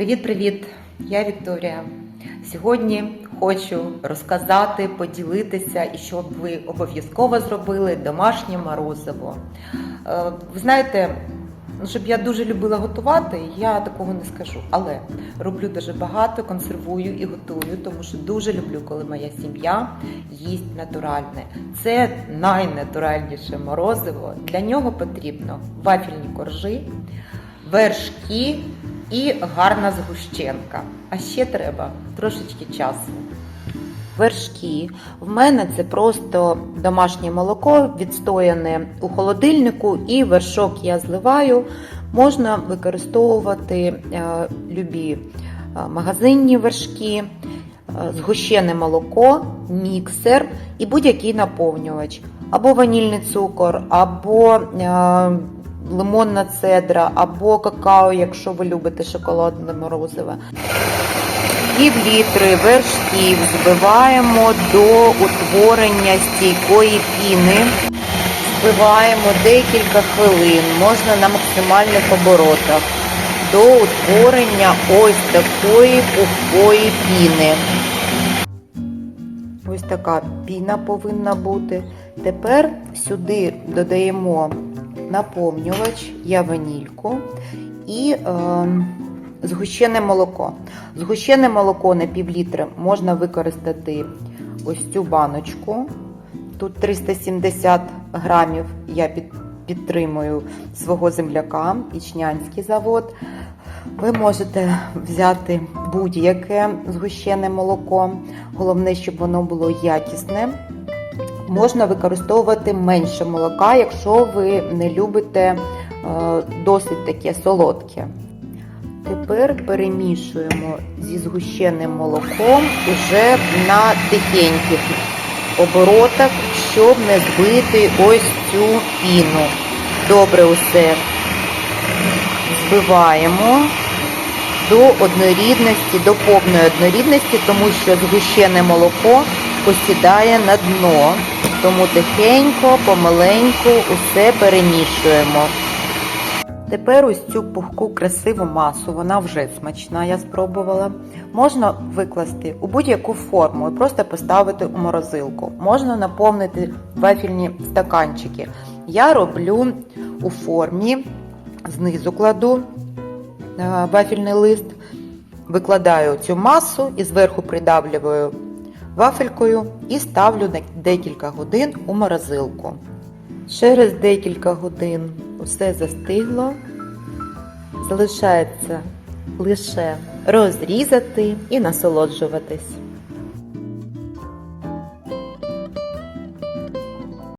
Привіт-привіт! Я Вікторія. Сьогодні хочу розказати, поділитися і щоб ви обов'язково зробили домашнє морозиво. Е, Ви знаєте, ну, щоб я дуже любила готувати, я такого не скажу. Але роблю дуже багато, консервую і готую, тому що дуже люблю, коли моя сім'я їсть натуральне. Це найнатуральніше морозиво. Для нього потрібно вафельні коржі, вершки і гарна згущенка. А ще треба трошечки часу. Вершки. В мене це просто домашнє молоко, відстояне у холодильнику, і вершок я зливаю. Можна використовувати е, любі е, магазинні вершки, е, згущене молоко, міксер і будь-який наповнювач. Або ванільний цукор, або лимонна цедра, або какао, якщо ви любите шоколадне морозиве. Пів літри вершків збиваємо до утворення стійкої піни. Збиваємо декілька хвилин, можна на максимальних оборотах, до утворення ось такої пухкої піни. Ось така піна повинна бути. Тепер сюди додаємо наповнювач, я ванільку і е, згущене молоко. Згущене молоко на пів літра можна використати ось цю баночку. Тут 370 грамів я під, підтримую свого земляка, Ічнянський завод. Ви можете взяти будь-яке згущене молоко. Головне, щоб воно було якісне. Можна використовувати менше молока, якщо ви не любите е, досить таке солодке. Тепер перемішуємо зі згущеним молоком уже на тихеньких оборотах, щоб не збити ось цю піну. Добре усе збиваємо до однорідності, до повної однорідності, тому що згущене молоко посідає на дно. Тому тихенько, помаленьку усе перемішуємо. Тепер ось цю пухку красиву масу, вона вже смачна, я спробувала. Можна викласти у будь-яку форму і просто поставити у морозилку. Можна наповнити вафельні стаканчики. Я роблю у формі, знизу кладу е, вафельний лист, викладаю цю масу і зверху придавлюю вафелькою і ставлю на декілька годин у морозилку. Через декілька годин усе застигло. Залишається лише розрізати і насолоджуватись.